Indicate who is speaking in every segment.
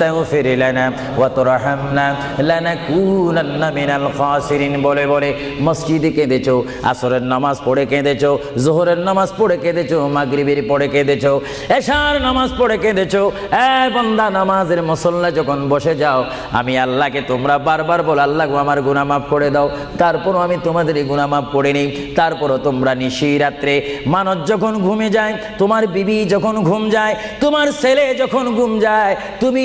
Speaker 1: তাগফির বলে বলে, মসজিদে কেঁদেছো, আসরের নামাজ পড়ে কেঁদেছো নামাজ পড়ে কেঁদেছো পড়ে কেঁদেছো, এশার নামাজ পড়ে কেঁদেছো নামাজের মুসল্লা যখন বসে যাও, আমি আল্লাহকে তোমরা বারবার বল, আল্লাহ আমার করে দাও। তারপরও আমি তোমাদের এই করে নিই তারপরও তোমরা নিশি রাত্রে মানুষ যখন ঘুমে যায়, তোমার বিবি যখন ঘুম যায়, তোমার ছেলে যখন ঘুম যায়, তুমি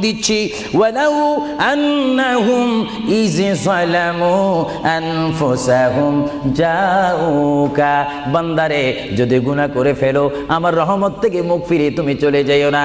Speaker 1: দিচ্ছি। বান্দারে, যদি গুনাহ করে ফেলো, আমার রহমত থেকে মুখ ফিরে তুমি চলে যাইও না।